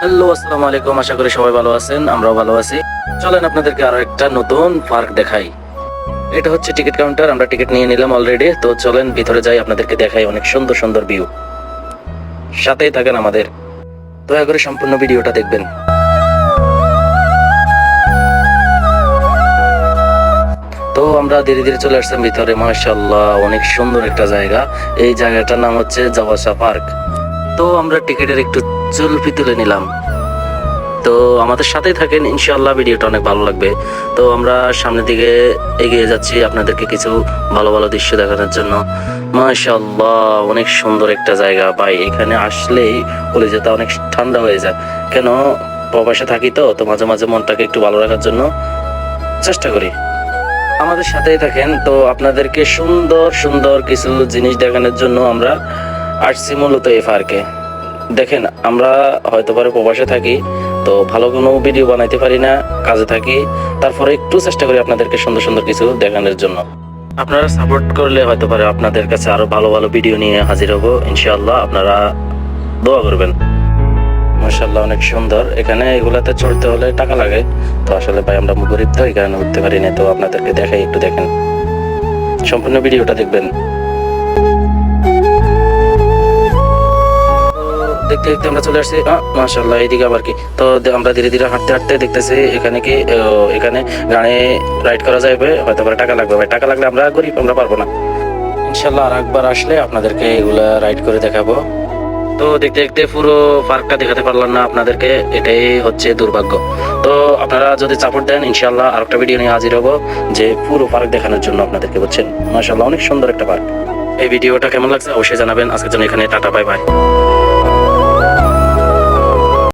Hello, আসসালামু আলাইকুম। আশা করি সবাই ভালো আছেন, আমরাও ভালো আছি। চলেন আপনাদেরকে আরও একটা নতুন পার্ক দেখাই। এটা হচ্ছে টিকিট কাউন্টার, আমরা টিকিট নিয়ে নিলাম অলরেডি তো চলেন, ভিতরে যাই, আপনাদেরকে দেখাই অনেক সুন্দর সুন্দর ভিউ সাথেই থাকেন আমাদের। দয়া করে সম্পূর্ণ ভিডিওটা দেখবেন। তো আমরা ধীরে ধীরে চলে আসলাম ভিতরে। মাশাল্লাহ অনেক সুন্দর একটা জায়গা। এই জায়গাটার নাম হচ্ছে জাওয়াসা পার্ক। তো আমরা টিকিটের একটু চুলফি তুলে নিলাম। তো আমাদের সাথেই থাকেন, ইনশাআল্লাহ ভিডিওটা অনেক ভালো লাগবে। তো আমরা সামনের দিকে এগিয়ে যাচ্ছি আপনাদেরকে কিছু ভালো ভালো দৃশ্য দেখানোর জন্য। মাশাআল্লাহ, অনেক সুন্দর একটা জায়গা। ভাই, এখানে আসলেই কলেজেটা অনেক ঠান্ডা হয়ে যায়। কেন? প্রবাসে থাকি তো তো মাঝে মাঝে মনটাকে একটু ভালো রাখার জন্য চেষ্টা করি। আমাদের সাথেই থাকেন, তো আপনাদেরকে সুন্দর সুন্দর কিছু জিনিস দেখানোর জন্য আমরা আসছি মূলত এই পার্কে দেখেন, আমরা হয়তো পারে প্রবাসে থাকি, তো ভালো কোনো ভিডিও বানাইতে পারি না, কাজে থাকি। তারপরে একটু চেষ্টা করি আপনাদেরকে সুন্দর সুন্দর কিছু দেখানোর জন্য। আপনারা সাপোর্ট করলে হয়তো পারে আপনাদের কাছে আরও ভালো ভালো ভিডিও নিয়ে হাজির হব, ইনশাআল্লাহ আপনারা দোয়া করবেন। মাশাআল্লাহ, অনেক সুন্দর। এখানে এগুলাতে চড়তে হলে টাকা লাগে। তো আসলে ভাই, আমরা গরিব তো, এই কারণে উঠতে পারি না। তো আপনাদেরকে দেখাই, একটু দেখেন। সম্পূর্ণ ভিডিওটা দেখবেন। দেখতে দেখতে আমরা চলে আসছি। মাশাল্লাহ এইদিকে আবার কি? তো আমরা ধীরে ধীরে হাঁটতে হাঁটতে দেখতেছি এখানে কি এখানে গাড়ি রাইড করা যাবে হয়তো টাকা লাগবে। ভাই, টাকা লাগলে আমরা গরিব, আমরা পারব না। ইনশাল্লাহ আর একবার আসলে আপনাদেরকে এগুলা রাইড করে দেখাবো। তো দেখতে দেখতে পুরো পার্কটা দেখাতে পারলাম না আপনাদেরকে, এটাই হচ্ছে দুর্ভাগ্য। তো আপনারা যদি সাপোর্ট দেন ইনশাল্লাহ আর একটা ভিডিও নিয়ে হাজির হব যে পুরো পার্ক দেখানোর জন্য আপনাদেরকে বলছেন মাশাল্লাহ অনেক সুন্দর একটা পার্ক। এই ভিডিওটা কেমন লাগছে অবশ্যই জানাবেন। আজকের জন্য এখানে, টাটা বাই বাই